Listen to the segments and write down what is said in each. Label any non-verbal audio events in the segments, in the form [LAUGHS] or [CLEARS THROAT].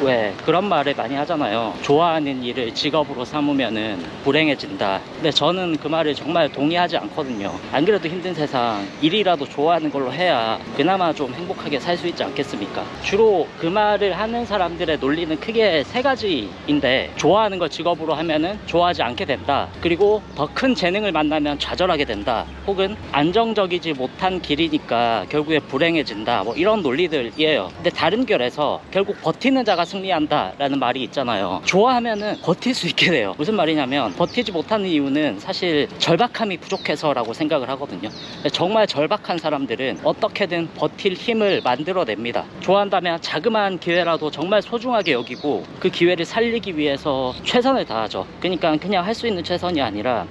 왜 그런 말을 많이 하잖아요. 좋아하는 일을 직업으로 삼으면은 불행해진다. 근데 저는 그 말을 정말 동의하지 않거든요. 안 그래도 힘든 세상 일이라도 좋아하는 걸로 해야 그나마 좀 행복하게 살 수 있지 않겠습니까? 주로 그 말을 하는 사람들의 논리는 크게 세 가지인데 좋아하는 걸 직업으로 하면은 좋아하지 않게 된다. 그리고 더 큰 재능을 만나면 좌절하게 된다. 혹은 안정적이지 못한 길이니까 결국에 불행해진다. 뭐 이런 논리들이에요. 근데 다른 결에서 결국 버티는 자가 승리한다 라는 말이 있잖아요. 좋아하면은 버틸 수 있게 돼요. 무슨 말이냐면 버티지 못하는 이유는 사실 절박함이 부족해서 라고 생각을 하거든요. 정말 절박한 사람들은 어떻게든 버틸 힘을 만들어냅니다. 좋아한다면 자그마한 기회라도 정말 소중하게 여기고 그 기회를 살리기 위해서 최선을 다하죠. 그러니까 그냥 할 수 있는 최선이 아니라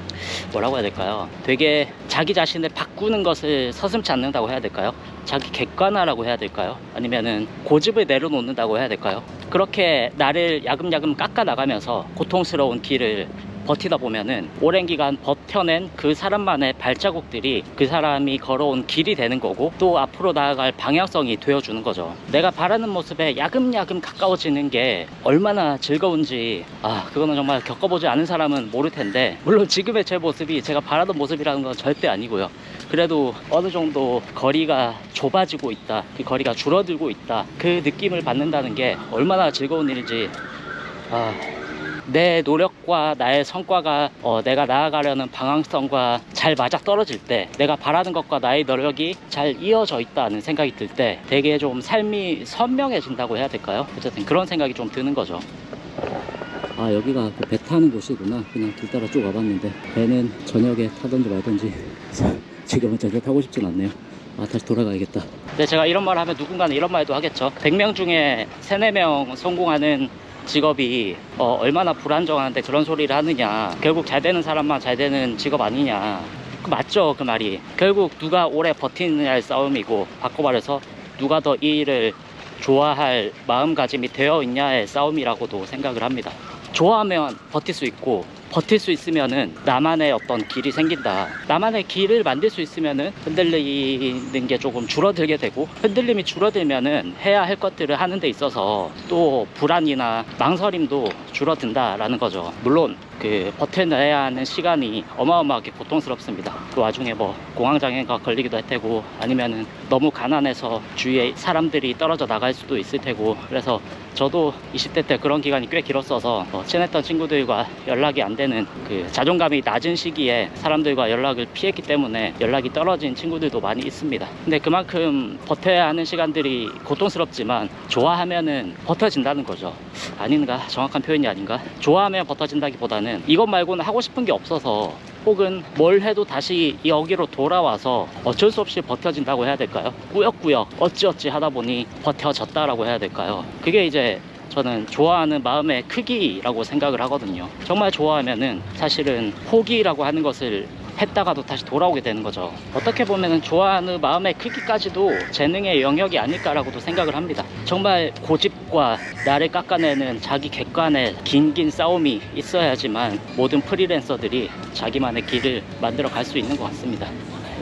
뭐라고 해야 될까요? 되게 자기 자신을 바꾸는 것을 서슴지 않는다고 해야 될까요? 자기 객관화라고 해야 될까요? 아니면은 고집을 내려놓는다고 해야 될까요? 그렇게 나를 야금야금 깎아 나가면서 고통스러운 길을 버티다 보면은 오랜 기간 버텨낸 그 사람만의 발자국들이 그 사람이 걸어온 길이 되는 거고 또 앞으로 나아갈 방향성이 되어주는 거죠. 내가 바라는 모습에 야금야금 가까워지는 게 얼마나 즐거운지 아 그거는 정말 겪어보지 않은 사람은 모를 텐데 물론 지금의 제 모습이 제가 바라던 모습이라는 건 절대 아니고요. 그래도 어느 정도 거리가 좁아지고 있다. 그 거리가 줄어들고 있다. 그 느낌을 받는다는 게 얼마나 즐거운 일인지 아, 내 노력과 나의 성과가 어, 내가 나아가려는 방향성과 잘 맞아 떨어질 때 내가 바라는 것과 나의 노력이 잘 이어져 있다는 생각이 들 때 되게 좀 삶이 선명해진다고 해야 될까요? 어쨌든 그런 생각이 좀 드는 거죠. 아 여기가 그 배 타는 곳이구나 그냥 길 따라 쭉 와봤는데 배는 저녁에 타던지 말던지 지금은 전혀 타고 싶진 않네요. 아 다시 돌아가야겠다. 근데 제가 이런 말 하면 누군가는 이런 말도 하겠죠. 100명 중에 3, 4명 성공하는 직업이 어, 얼마나 불안정한데 그런 소리를 하느냐. 결국 잘 되는 사람만 잘 되는 직업 아니냐. 그 맞죠 그 말이. 결국 누가 오래 버티느냐의 싸움이고 바꿔 말해서 누가 더 이 일을 좋아할 마음가짐이 되어 있냐의 싸움이라고도 생각을 합니다. 좋아하면 버틸 수 있고 버틸 수 있으면은 나만의 어떤 길이 생긴다. 나만의 길을 만들 수 있으면은 흔들리는 게 조금 줄어들게 되고 흔들림이 줄어들면은 해야 할 것들을 하는 데 있어서 또 불안이나 망설임도 줄어든다라는 거죠. 물론 그 버텨내야 하는 시간이 어마어마하게 고통스럽습니다. 그 와중에 뭐 공황장애가 걸리기도 할 테고 아니면은 너무 가난해서 주위에 사람들이 떨어져 나갈 수도 있을 테고 그래서 저도 20대 때 그런 기간이 꽤 길었어서 어, 친했던 친구들과 연락이 안 되는 그 자존감이 낮은 시기에 사람들과 연락을 피했기 때문에 연락이 떨어진 친구들도 많이 있습니다. 근데 그만큼 버텨야 하는 시간들이 고통스럽지만 좋아하면은 버텨진다는 거죠. 아닌가? 정확한 표현이 아닌가? 좋아하면 버텨진다기보다는 이것 말고는 하고 싶은 게 없어서 혹은 뭘 해도 다시 여기로 돌아와서 어쩔 수 없이 버텨진다고 해야 될까요? 꾸역꾸역 어찌어찌 하다 보니 버텨졌다라고 해야 될까요? 그게 이제 저는 좋아하는 마음의 크기라고 생각을 하거든요. 정말 좋아하면은 사실은 포기라고 하는 것을 했다가도 다시 돌아오게 되는 거죠. 어떻게 보면은 좋아하는 마음의 크기까지도 재능의 영역이 아닐까라고도 생각을 합니다. 정말 고집과 나를 깎아내는 자기 객관의 긴긴 싸움이 있어야지만 모든 프리랜서들이 자기만의 길을 만들어 갈 수 있는 것 같습니다.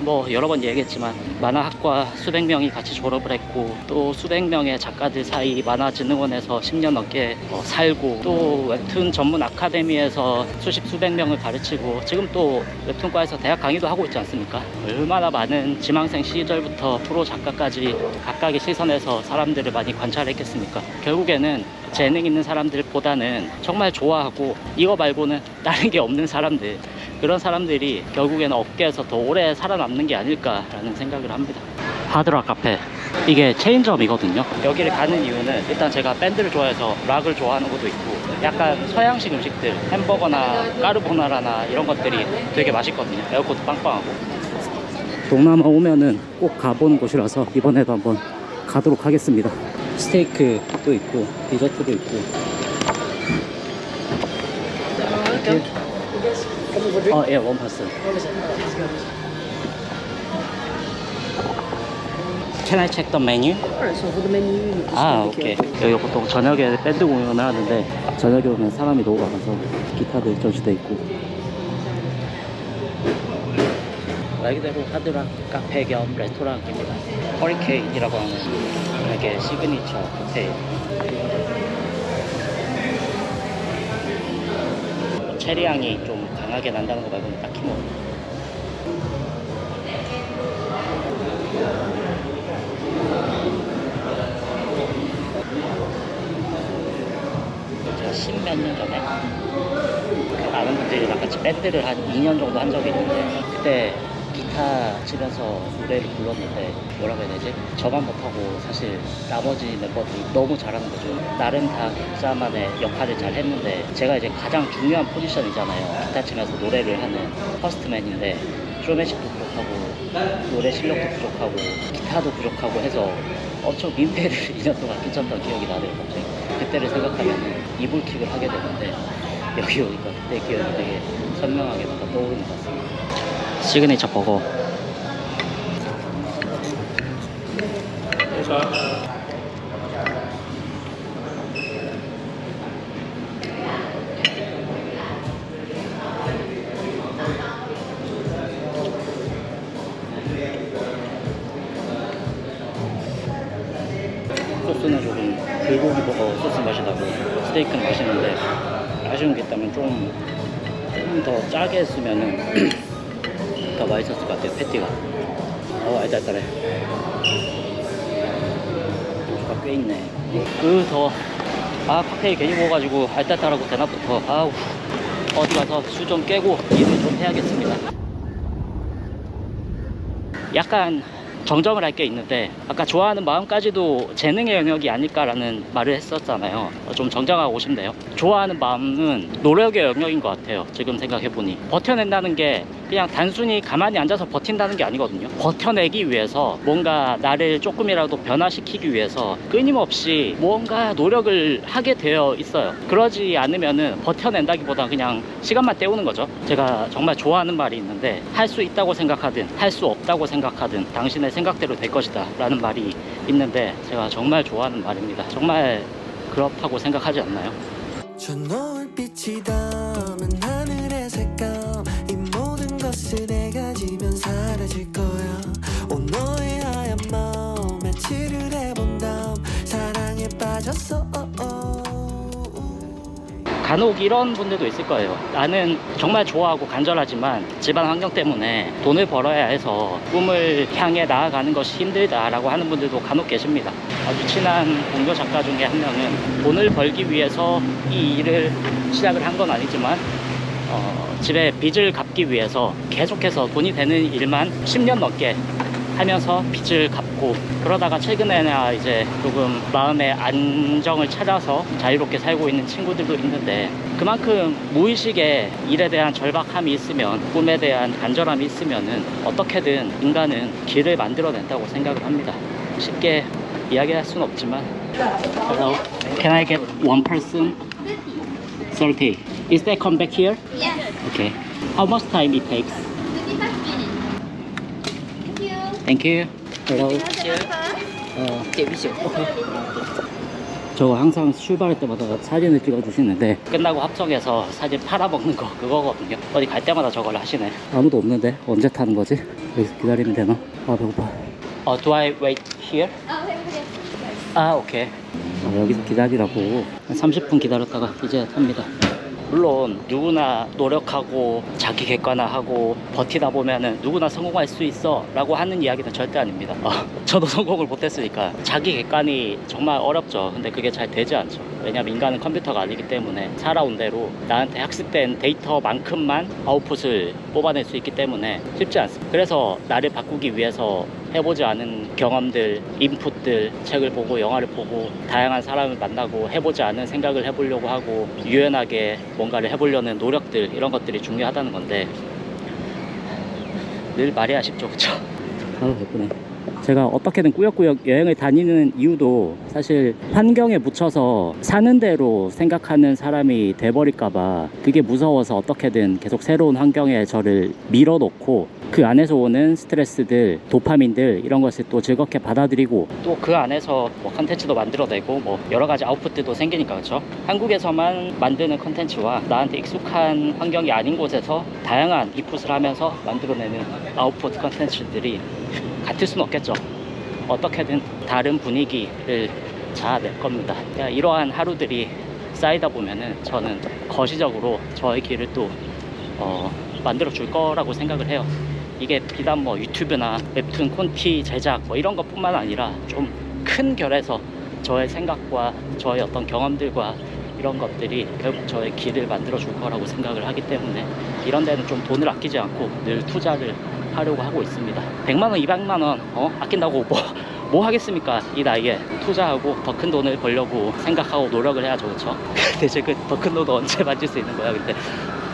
뭐 여러 번 얘기했지만 만화학과 수백 명이 같이 졸업을 했고 또 수백 명의 작가들 사이 만화진흥원에서 10년 넘게 어, 살고 또 웹툰 전문 아카데미에서 수십 수백 명을 가르치고 지금 또 웹툰과에서 대학 강의도 하고 있지 않습니까? 얼마나 많은 지망생 시절부터 프로 작가까지 각각의 시선에서 사람들을 많이 관찰했겠습니까? 결국에는 재능 있는 사람들보다는 정말 좋아하고 이거 말고는 다른 게 없는 사람들 그런 사람들이 결국에는 업계에서 더 오래 살아남는 게 아닐까라는 생각을 합니다. 하드락 카페 이게 체인점이거든요. 여기를 가는 이유는 일단 제가 밴드를 좋아해서 락을 좋아하는 것도 있고 약간 서양식 음식들 햄버거나 까르보나라나 이런 것들이 되게 맛있거든요. 에어컨도 빵빵하고 동남아 오면은 꼭 가보는 곳이라서 이번에도 한번 가도록 하겠습니다. 스테이크도 있고 디저트도 있고 어, 예, 원 파스. Can I check the menu? Alright, so for the menu, you just 아, 오케이. 여기 보통 저녁에 밴드 공연을 하는데 저녁에 오면 사람이 너무 많아서 기타들 전시돼 있고 말 그대로 하드락 카페 겸 레스토랑입니다. 허리케인이라고 하는 되게 시그니처 호텔. 체리 향이 좀 강하게 난다는 거 말고는 딱히 뭐. 제가 십몇 년 전에 그 아는 분들이랑 같이 밴드를 한 2년 정도 한 적이 있는데 그때 기타 치면서 노래를 불렀는데 뭐라고 해야 되지? 저만 못하고 사실 나머지 멤버들이 너무 잘하는 거죠. 나름 다 각자만의 역할을 잘 했는데 제가 이제 가장 중요한 포지션이잖아요. 기타 치면서 노래를 하는 퍼스트맨인데 쇼맨십도 부족하고 노래 실력도 부족하고 기타도 부족하고 해서 엄청 민폐를 [LAUGHS] 2년 동안 끼쳤던 기억이 나네요 갑자기 그때를 생각하면 이불킥을 하게 되는데 여기 오니까 그때 기억이 되게 선명하게 뭔가 떠오르는 것 같습니다 시그니처 버거. 소스는 조금 불고기 버거 소스 맛이 나고 스테이크는 맛있는데 아쉬운 게 있다면 좀좀더 짜게 했으면은 [CLEARS THROAT] 더 맛있었을 것 같아요 패티가. 어 알달달해 고추가 꽤 있네. 그더아 칵테일 괜히 먹어가지고 알달달하고 대낮부터 아우. 어디 가서 술좀 깨고 일을 좀 해야겠습니다. 약간 정정을 할 게 있는데 아까 좋아하는 마음까지도 재능의 영역이 아닐까라는 말을 했었잖아요. 어, 좀 정정하고 싶네요. 좋아하는 마음은 노력의 영역인 것 같아요 지금 생각해보니. 버텨낸다는 게 그냥 단순히 가만히 앉아서 버틴다는 게 아니거든요. 버텨내기 위해서 뭔가 나를 조금이라도 변화시키기 위해서 끊임없이 뭔가 노력을 하게 되어 있어요. 그러지 않으면은 버텨낸다기보다 그냥 시간만 때우는 거죠. 제가 정말 좋아하는 말이 있는데 할 수 있다고 생각하든 할 수 없다고 생각하든 당신의 생각대로 될 것이다. 라는 말이 있는데 제가 정말 좋아하는 말입니다. 정말 그렇다고 생각하지 않나요? 사랑에 빠졌어 간혹 이런 분들도 있을 거예요. 나는 정말 좋아하고 간절하지만 집안 환경 때문에 돈을 벌어야 해서 꿈을 향해 나아가는 것이 힘들다라고 하는 분들도 간혹 계십니다. 아주 친한 동료 작가 중에 한 명은 돈을 벌기 위해서 이 일을 시작을 한 건 아니지만 어, 집에 빚을 갚기 위해서 계속해서 돈이 되는 일만 10년 넘게 하면서 빚을 갚고 그러다가 최근에나 이제 조금 마음의 안정을 찾아서 자유롭게 살고 있는 친구들도 있는데 그만큼 무의식에 일에 대한 절박함이 있으면 꿈에 대한 간절함이 있으면은 어떻게든 인간은 길을 만들어낸다고 생각을 합니다. 쉽게 이야기할 수는 없지만 Hello, can I get one person? 30. Is that come back here? Yes, Okay. How much time it takes? Thank you. Thank you. Hello. 어, [LAUGHS] 저 항상 출발할 때마다 사진을 찍어주시는데 끝나고 합성해서 사진 팔아먹는 거 그거거든요 어디 갈 때마다 저걸 하시네 아무도 없는데 언제 타는 거지? 여기서 기다리면 되나? 아 배고파 어, do I wait here? Here, here. 아 오케이 어, 여기서 기다리라고 한 30분 기다렸다가 이제 탑니다 물론 누구나 노력하고 자기 객관화하고 버티다 보면은 누구나 성공할 수 있어 라고 하는 이야기는 절대 아닙니다. 어, 저도 [LAUGHS] 성공을 못했으니까 자기 객관이 정말 어렵죠. 근데 그게 잘 되지 않죠 왜냐면 인간은 컴퓨터가 아니기 때문에 살아온 대로 나한테 학습된 데이터만큼만 아웃풋을 뽑아낼 수 있기 때문에 쉽지 않습니다 그래서 나를 바꾸기 위해서 해보지 않은 경험들, 인풋들, 책을 보고 영화를 보고 다양한 사람을 만나고 해보지 않은 생각을 해보려고 하고 유연하게 뭔가를 해보려는 노력들 이런 것들이 중요하다는 건데 늘 말이 아쉽죠, 그쵸? 아우 예쁘네. 제가 어떻게든 꾸역꾸역 여행을 다니는 이유도 사실 환경에 묻혀서 사는 대로 생각하는 사람이 돼버릴까봐 그게 무서워서 어떻게든 계속 새로운 환경에 저를 밀어놓고 그 안에서 오는 스트레스들, 도파민들 이런 것을 또 즐겁게 받아들이고 또 그 안에서 뭐 컨텐츠도 만들어내고 뭐 여러 가지 아웃풋들도 생기니까 그렇죠. 한국에서만 만드는 컨텐츠와 나한테 익숙한 환경이 아닌 곳에서 다양한 이풋을 하면서 만들어내는 아웃풋 컨텐츠들이 같을 수는 없겠죠. 어떻게든 다른 분위기를 자아낼 겁니다. 그냥 이러한 하루들이 쌓이다 보면은 저는 거시적으로 저의 길을 또 어, 만들어 줄 거라고 생각을 해요. 이게 비단 뭐 유튜브나 웹툰 콘티 제작 뭐 이런 것뿐만 아니라 좀 큰 결에서 저의 생각과 저의 어떤 경험들과 이런 것들이 결국 저의 길을 만들어 줄 거라고 생각을 하기 때문에 이런 데는 좀 돈을 아끼지 않고 늘 투자를 하려고 하고 있습니다. 100만 원, 200만 원 어? 아낀다고 뭐, [LAUGHS] 뭐 하겠습니까? 이 나이에 투자하고 더 큰 돈을 벌려고 생각하고 노력을 해야죠, 그렇죠? [LAUGHS] 대체 그 더 큰 돈을 언제 만질 수 있는 거야, 근데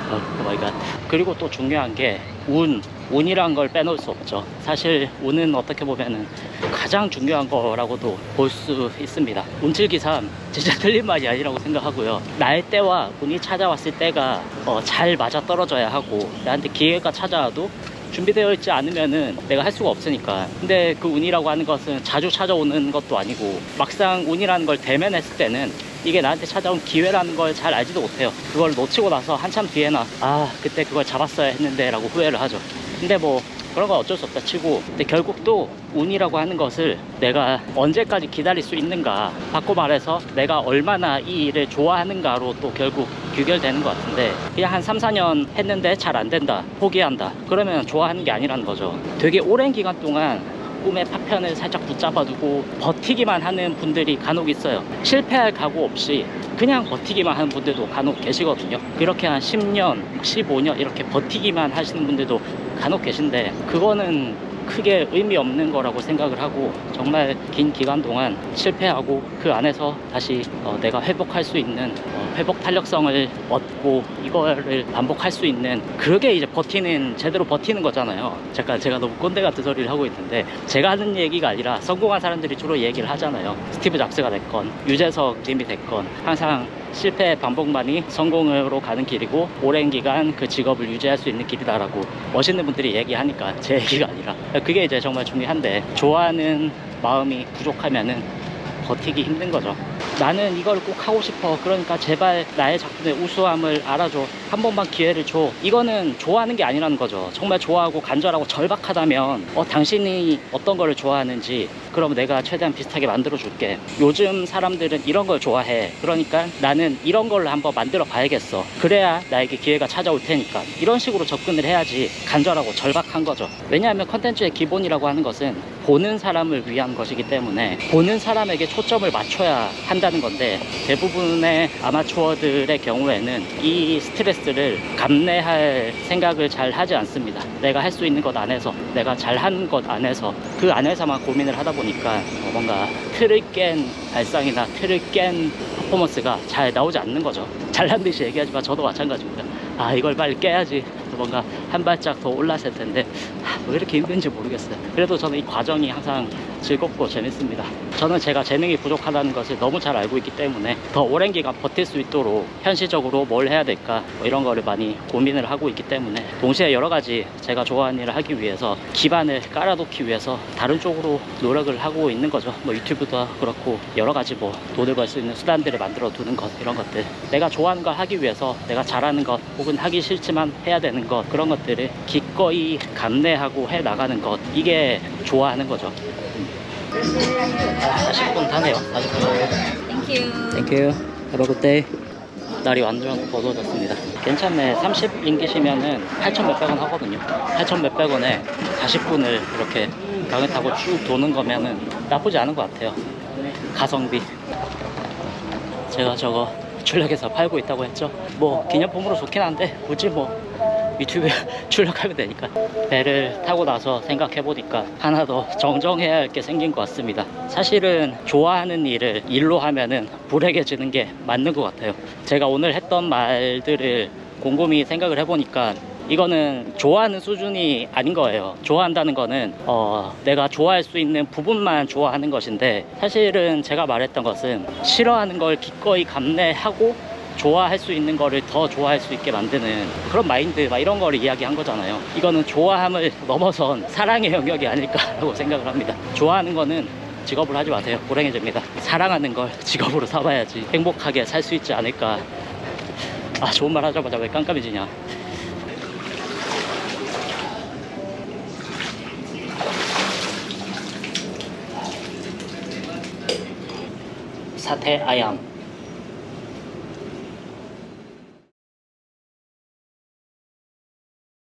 어, 오마이 갓. 그리고 또 중요한 게 운, 운이란 걸 빼놓을 수 없죠. 사실 운은 어떻게 보면은 가장 중요한 거라고도 볼 수 있습니다. 운칠기삼 진짜 [LAUGHS] 틀린 말이 아니라고 생각하고요. 나의 때와 운이 찾아왔을 때가 어, 잘 맞아 떨어져야 하고 나한테 기회가 찾아와도 준비되어 있지 않으면은 내가 할 수가 없으니까. 근데 그 운이라고 하는 것은 자주 찾아오는 것도 아니고 막상 운이라는 걸 대면했을 때는 이게 나한테 찾아온 기회라는 걸 잘 알지도 못해요. 그걸 놓치고 나서 한참 뒤에나 아 그때 그걸 잡았어야 했는데 라고 후회를 하죠. 근데 뭐 그런 건 어쩔 수 없다 치고 근데 결국 또 운이라고 하는 것을 내가 언제까지 기다릴 수 있는가 바꿔 말해서 내가 얼마나 이 일을 좋아하는가로 또 결국 규결되는 것 같은데 그냥 한 3, 4년 했는데 잘 안 된다 포기한다 그러면 좋아하는 게 아니라는 거죠. 되게 오랜 기간 동안 꿈의 파편을 살짝 붙잡아두고 버티기만 하는 분들이 간혹 있어요. 실패할 각오 없이 그냥 버티기만 하는 분들도 간혹 계시거든요. 이렇게 한 10년, 15년 이렇게 버티기만 하시는 분들도 간혹 계신데 그거는 크게 의미 없는 거라고 생각을 하고 정말 긴 기간 동안 실패하고 그 안에서 다시 어, 내가 회복할 수 있는 어, 회복 탄력성을 얻고 이거를 반복할 수 있는 그게 이제 버티는 제대로 버티는 거잖아요. 잠깐 제가 너무 꼰대 같은 소리를 하고 있는데 제가 하는 얘기가 아니라 성공한 사람들이 주로 얘기를 하잖아요. 스티브 잡스가 됐건 유재석 님이 됐건 항상 실패의 반복만이 성공으로 가는 길이고 오랜 기간 그 직업을 유지할 수 있는 길이다라고 멋있는 분들이 얘기하니까 제 얘기가 아니라 그게 이제 정말 중요한데 좋아하는 마음이 부족하면은 버티기 힘든 거죠. 나는 이걸 꼭 하고 싶어. 그러니까 제발 나의 작품의 우수함을 알아줘. 한 번만 기회를 줘. 이거는 좋아하는 게 아니라는 거죠. 정말 좋아하고 간절하고 절박하다면, 어, 당신이 어떤 거를 좋아하는지, 그럼 내가 최대한 비슷하게 만들어 줄게. 요즘 사람들은 이런 걸 좋아해. 그러니까 나는 이런 걸로 한번 만들어 봐야겠어. 그래야 나에게 기회가 찾아올 테니까. 이런 식으로 접근을 해야지 간절하고 절박한 거죠. 왜냐하면 컨텐츠의 기본이라고 하는 것은 보는 사람을 위한 것이기 때문에 보는 사람에게 초점을 맞춰야 한다는 건데 대부분의 아마추어들의 경우에는 이 스트레스를 감내할 생각을 잘 하지 않습니다. 내가 할 수 있는 것 안에서 내가 잘하는 것 안에서 그 안에서만 고민을 하다 보니까 어, 뭔가 틀을 깬 발상이나 틀을 깬 퍼포먼스가 잘 나오지 않는 거죠. 잘난 듯이 얘기하지만 저도 마찬가지입니다. 아 이걸 빨리 깨야지 뭔가 한 발짝 더 올랐을 텐데 하, 왜 이렇게 힘든지 모르겠어요. 그래도 저는 이 과정이 항상 즐겁고 재밌습니다. 저는 제가 재능이 부족하다는 것을 너무 잘 알고 있기 때문에 더 오랜 기간 버틸 수 있도록 현실적으로 뭘 해야 될까 뭐 이런 거를 많이 고민을 하고 있기 때문에 동시에 여러 가지 제가 좋아하는 일을 하기 위해서 기반을 깔아놓기 위해서 다른 쪽으로 노력을 하고 있는 거죠. 뭐 유튜브도 그렇고 여러 가지 뭐 돈을 벌 수 있는 수단들을 만들어 두는 것 이런 것들 내가 좋아하는 걸 하기 위해서 내가 잘하는 것 혹은 하기 싫지만 해야 되는 것 그런 것 들을 기꺼이 감내하고 해 나가는 것 이게 좋아하는 거죠. 40분 타네요. 40분. 땡큐. 땡큐. Have a good day. 날이 완전 어두워졌습니다. 괜찮네. 30링깃이면은 8천 몇백 원 하거든요. 8천 몇백 원에 40분을 이렇게 강을 타고 쭉 도는 거면은 나쁘지 않은 것 같아요. 가성비. 제가 저거 출력해서 팔고 있다고 했죠. 뭐 기념품으로 좋긴 한데 굳이 뭐 유튜브에 [LAUGHS] 출력하면 되니까 배를 타고 나서 생각해 보니까 하나 더 정정해야 할 게 생긴 것 같습니다. 사실은 좋아하는 일을 일로 하면은 불행해지는 게 맞는 것 같아요. 제가 오늘 했던 말들을 곰곰이 생각을 해보니까 이거는 좋아하는 수준이 아닌 거예요. 좋아한다는 거는 어, 내가 좋아할 수 있는 부분만 좋아하는 것인데 사실은 제가 말했던 것은 싫어하는 걸 기꺼이 감내하고 좋아할 수 있는 거를 더 좋아할 수 있게 만드는 그런 마인드 막 이런 거를 이야기한 거잖아요. 이거는 좋아함을 넘어선 사랑의 영역이 아닐까라고 [LAUGHS] 생각을 합니다. 좋아하는 거는 직업으로 하지 마세요. 불행해집니다. 사랑하는 걸 [LAUGHS] 직업으로 삼아야지 행복하게 살 수 있지 않을까. 아 좋은 말 하자마자 왜 깜깜해지냐. 사태 아양